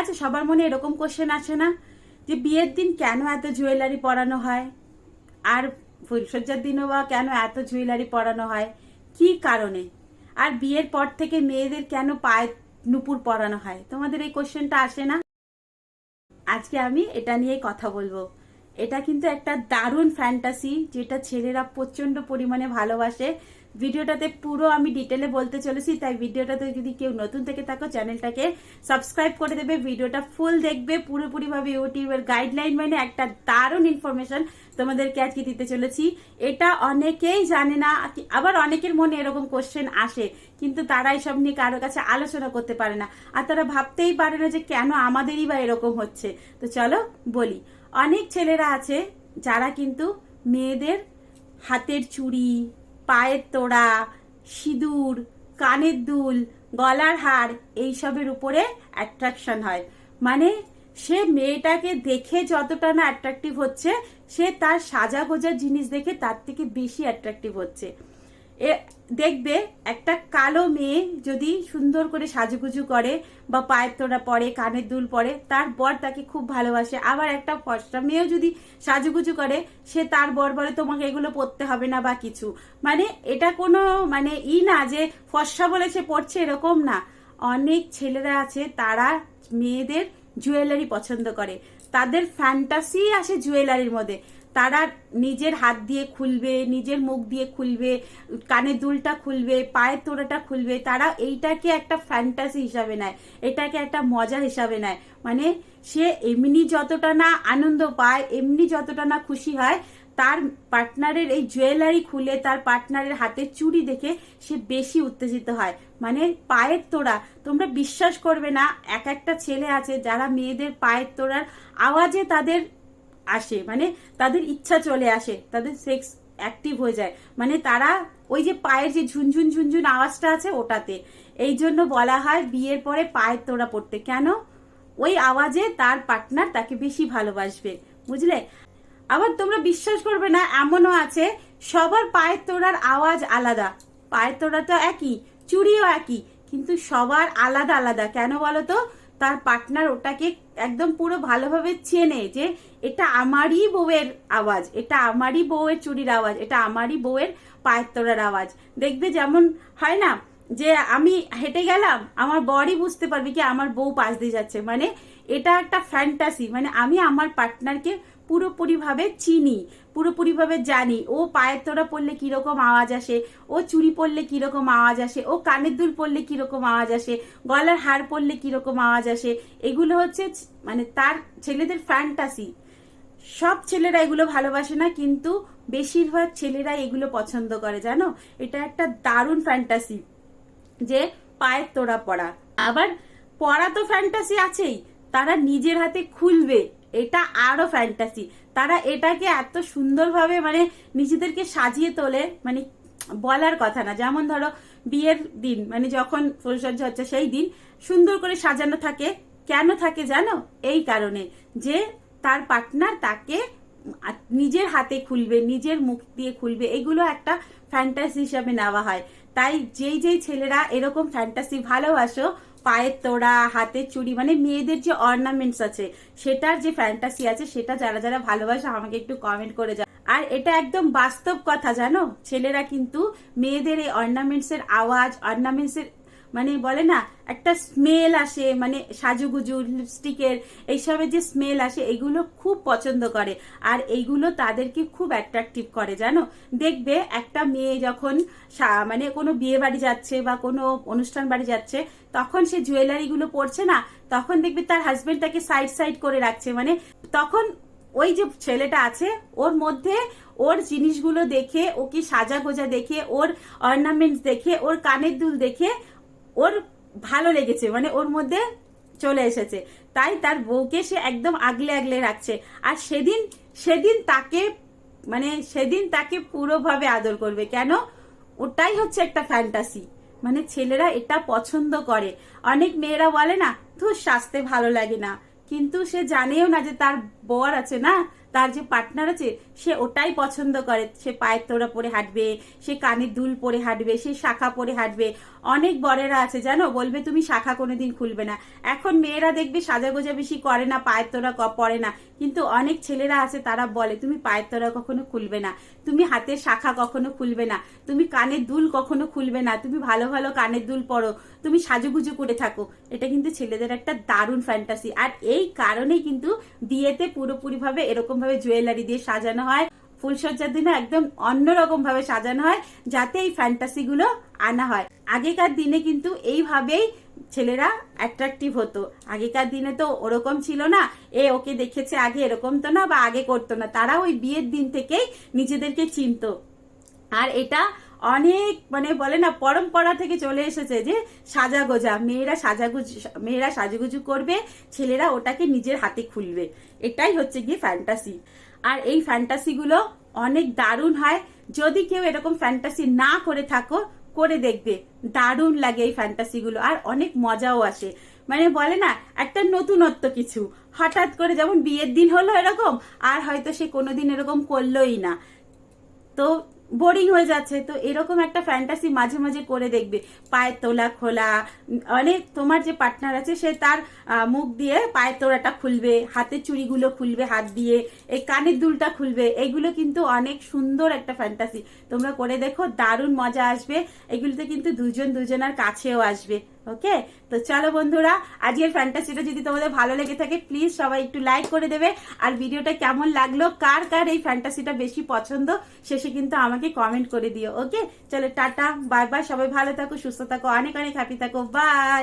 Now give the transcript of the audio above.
আচ্ছা সবার মনে এরকম কোশ্চেন আসে না? যে বিয়ের দিন কেন এত জুয়েলারি পরানো হয়? আর ফুলসজ্জার দিনও বা কেন এত জুয়েলারি পরানো হয়? কি কারণে? আর বিয়ের পর থেকে মেয়েদের কেন পায়ে নুপুর পরানো হয়? তোমাদের এই কোশ্চেনটা আসে না? আজকে আমি এটা নিয়ে কথা বলব। এটা কিন্তু একটা দারুণ ফ্যান্টাসি যেটা ছেলেরা প্রচণ্ড পরিমাণে ভালোবাসে। ভিডিওটাতে পুরো আমি ডিটেলে বলতে চলেছি, তাই ভিডিওটাতে যদি কেউ নতুন থেকে থাকো, চ্যানেলটাকে সাবস্ক্রাইব করে দেবে, ভিডিওটা ফুল দেখবে, পুরোপুরিভাবে ইউটিউবের গাইডলাইন মানে একটা দারুণ ইনফরমেশন তোমাদেরকে আজকে দিতে চলেছি। এটা অনেকেই জানে না, আবার অনেকের মনে এরকম কোশ্চেন আসে, কিন্তু তারা এসব নিয়ে কারও কাছে আলোচনা করতে পারে না। আর তারা ভাবতেই পারে না যে কেন আমাদেরই বা এরকম হচ্ছে। তো চলো বলি, অনেক ছেলেরা আছে যারা কিন্তু মেয়েদের হাতের চুড়ি পায়ের তোড়া, সিঁদুর, কানের দুল, গলার হার, এইসবের উপরে অ্যাট্রাকশন হয়। মানে সে মেয়েটাকে দেখে যতটা না অ্যাট্রাকটিভ হচ্ছে, সে তার সাজা গোজা জিনিস দেখে তার থেকে বেশি অ্যাট্রাকটিভ হচ্ছে। এ দেখবে একটা কালো মেয়ে যদি সুন্দর করে সাজুগুজু করে বা পায়ের তোড়া পরে, কানের দুল পরে, তার বর তাকে খুব ভালোবাসে। আবার একটা ফর্সা মেয়েও যদি সাজুগুজু করে, সে তার বর বলে, তোমাকে এগুলো পরতে হবে না বা কিছু। মানে এটা কোনো মানে ই না যে ফর্সা বলে সে পড়ছে এরকম না। অনেক ছেলেরা আছে, তারা মেয়েদের জুয়েলারি পছন্দ করে। তাদের ফ্যান্টাসি আসে জুয়েলারির মধ্যে। তারা নিজের হাত দিয়ে খুলবে, নিজের মুখ দিয়ে খুলবে, কানের দুলটা খুলবে, পায়ের তোড়াটা খুলবে, তারা এইটাকে একটা ফ্যান্টাসি হিসাবে নেয়, এটাকে একটা মজা হিসাবে নেয়। মানে সে এমনি যতটা না আনন্দ পায়, এমনি যতটা না খুশি হয়, তার পার্টনারের এই জুয়েলারি খুলে, তার পার্টনারের হাতের চুড়ি দেখে সে বেশি উত্তেজিত হয়। মানে পায়ের তোড়া, তোমরা বিশ্বাস করবে না, এক একটা ছেলে আছে যারা মেয়েদের পায়ের তোড়ার আওয়াজে তাদের আসে মানে তাদের ইচ্ছা চলে আসে, তাদের সেক্স অ্যাক্টিভ হয়ে যায়। মানে তারা ওই যে পায়ের যে ঝুনঝুন ঝুনঝুন আওয়াজটা আছে ওটাতে, এই জন্য বলা হয় বিয়ের পরে পায়ের তোড়া পড়তে। কেন? ওই আওয়াজে তার পার্টনার তাকে বেশি ভালোবাসবে, বুঝলে? আবার তোমরা বিশ্বাস করবে না, এমনও আছে, সবার পায়ের তোড়ার আওয়াজ আলাদা। পায়ের তোড়া তো একই, চুড়িও একই, কিন্তু সবার আলাদা আলাদা। কেন বলো তো? তার পার্টনার ওটাকে একদম পুরো ভালোভাবে চেনে যে এটা আমারই বউয়ের আওয়াজ, এটা আমারই বউয়ের চুরির আওয়াজ, এটা আমারই বউয়ের পায়ের তোড়ার আওয়াজ। দেখবে যেমন হয় না যে আমি হেঁটে গেলাম, আমার বরই বুঝতে পারবে কি আমার বউ পাশ দিয়ে যাচ্ছে। মানে এটা একটা ফ্যান্টাসি মানে আমি আমার পার্টনারকে পুরোপুরিভাবে চিনি, পুরোপুরিভাবে জানি। ও পায়ের তোড়া পড়লে কীরকম আওয়াজ আসে, ও চুড়ি পরলে কীরকম আওয়াজ আসে, ও কানের দুল পরলে কীরকম আওয়াজ আসে, গলার হার পরলে কীরকম আওয়াজ আসে, এগুলো হচ্ছে মানে তার ছেলেদের ফ্যান্টাসি সব ছেলেরা এগুলো ভালোবাসে না, কিন্তু বেশিরভাগ ছেলেরা এগুলো পছন্দ করে, জানো? এটা একটা দারুণ ফ্যান্টাসি যে পায়ের তোড়া পড়া। আবার পড়া তো ফ্যান্টাসি আছেই, তারা নিজের হাতে খুলবে। এটা আরও ফ্যান্টাসি তারা এটাকে এত সুন্দরভাবে মানে নিজেদেরকে সাজিয়ে তোলে মানে বলার কথা না। যেমন ধরো, বিয়ের দিন মানে যখন ফুলসজ্জা হচ্ছে সেই দিন, সুন্দর করে সাজানো থাকে। কেন থাকে জানো? এই কারণে যে তার পার্টনার তাকে নিজের হাতে খুলবে, নিজের মুখ দিয়ে খুলবে। এগুলো একটা ফ্যান্টাসি হিসাবে নেওয়া হয়। তাই যেই যেই ছেলেরা এরকম ফ্যান্টাসি ভালোবাসো পায়ের তোড়া, হাতের চুড়ি মানে মেয়েদের যে অর্নামেন্টস আছে, সেটার যে ফ্যান্টাসি আছে, সেটা যারা যারা ভালোবাসে, আমাকে একটু কমেন্ট করে যা আর এটা একদম বাস্তব কথা, জানো? ছেলেরা কিন্তু মেয়েদের এই অর্নামেন্টস এর আওয়াজ অর্নামেন্টস এর মানে বলে না, একটা স্মেল আসে মানে সাজুগুজু লিপস্টিকের এইসবের যে স্মেল আসে, এগুলো খুব পছন্দ করে। আর এইগুলো তাদেরকে খুব অ্যাট্রাকটিভ করে, জানো? দেখবে একটা মেয়ে যখন মানে কোনো বিয়ে বাড়ি যাচ্ছে বা কোনো অনুষ্ঠান বাড়ি যাচ্ছে, তখন সে জুয়েলারিগুলো পরছে না, তখন দেখবে তার হাজবেন্ড তাকে সাইড সাইড করে রাখছে। মানে তখন ওই যে ছেলেটা আছে, ওর মধ্যে ওর জিনিসগুলো দেখে ও কি সাজা গোজা দেখে, ওর অর্নামেন্টস দেখে, ওর কানের দুল দেখে ওর ভালো লেগেছে মানে ওর মধ্যে চলে এসেছে। তাই তার বউকে সে একদম আগলে আগলে রাখছে। আর সেদিন সেদিন তাকে মানে সেদিন তাকে পুরোভাবে আদর করবে। কেন? ওটাই হচ্ছে একটা ফ্যান্টাসি মানে ছেলেরা এটা পছন্দ করে। অনেক মেয়েরা বলে না ধুর সাজতে ভালো লাগে না। কিন্তু সে জানেও না যে তার বর আছে না, তার যে পার্টনার আছে, সে ওটাই পছন্দ করে। সে পায়ের তোড়া পরে হাঁটবে, সে কানের দুল পরে হাঁটবে, সে শাখা পরে হাঁটবে। অনেক বরেরা আছে, জানো? বলবে, তুমি শাখা কোনোদিন খুলবে না। এখন মেয়েরা দেখবে সাজাগোজা বেশি করে না, পায়ের তোড়া পরে না। কিন্তু অনেক ছেলেরা আছে, তারা বলে, তুমি পায়ের তোড়া কখনো খুলবে না। তুমি হাতের শাখা কখনো খুলবে না। তুমি কানের দুল কখনো খুলবে না। তুমি ভালো ভালো কানের দুল পরো। তুমি সাজুগুজু করে থাকো। এটা কিন্তু ছেলেদের একটা দারুণ ফ্যান্টাসি আর এই কারণেই কিন্তু বিয়েতে পুরোপুরিভাবে এরকম ভাবে জুয়েলারি দিয়ে সাজানো হয়। ফুলসজ্জার দিনে একদম অন্যরকম ভাবে সাজানো হয়, যাতে এই ফ্যান্টাসি গুলো আনা হয়। আগেকার দিনে কিন্তু এইভাবেই ছেলেরা অ্যাট্রাকটিভ হতো। আগেকার দিনে তো ওরকম ছিল না, এ ওকে দেখেছে আগে এরকম তো না বা আগে করতো না। তারা ওই বিয়ের দিন থেকেই নিজেদেরকে চিনতো। আর এটা অনেক মানে বলে না, পরম্পরা থেকে চলে এসেছে যে সাজাগোজা। মেয়েরা সাজাগুজু, মেয়েরা সাজুগুজু করবে, ছেলেরা ওটাকে নিজের হাতে খুলবে। এটাই হচ্ছে গিয়ে ফ্যান্টাসি আর এই ফ্যান্টাসিগুলো অনেক দারুণ হয়। যদি কেউ এরকম ফ্যান্টাসি না করে থাকো, করে দেখবে। দারুণ লাগে এই ফ্যান্টাসিগুলো আর অনেক মজাও আসে। মানে বলে না, একটা নতুনত্ব কিছু। হঠাৎ করে যেমন বিয়ের দিন হলো এরকম, আর হয়তো সে কোনোদিন এরকম করলোই না। তো বোরিং হয়ে যাচ্ছে। তো এরকম একটা ফ্যান্টাসি মাঝে মাঝে করে দেখবে। পায়ের তোলা খোলা, অনেক তোমার যে পার্টনার আছে, সে তার মুখ দিয়ে পায়ের তোলাটা খুলবে, হাতের চুড়িগুলো খুলবে হাত দিয়ে, এই কানের দুলটা খুলবে, এগুলো কিন্তু অনেক সুন্দর একটা ফ্যান্টাসি তোমরা করে দেখো, দারুণ মজা আসবে। এগুলোতে কিন্তু দুজন দুজনের কাছেও আসবে। ওকে তো চলো বন্ধুরা, আজকের ফ্যান্টাসিটা যদি তোমাদের ভালো লেগে থাকে প্লিজ সবাই একটু লাইক করে দেবে। আর ভিডিওটা কেমন লাগল, কার কার এই ফ্যান্টাসিটা বেশি পছন্দ, শেষে কিন্তু আমাকে কমেন্ট করে দিও ওকে চলো টাটা বাই বাই সবাই ভালো থাকো, সুস্থ থাকো, অনেক অনেক হ্যাপি থাকো বাই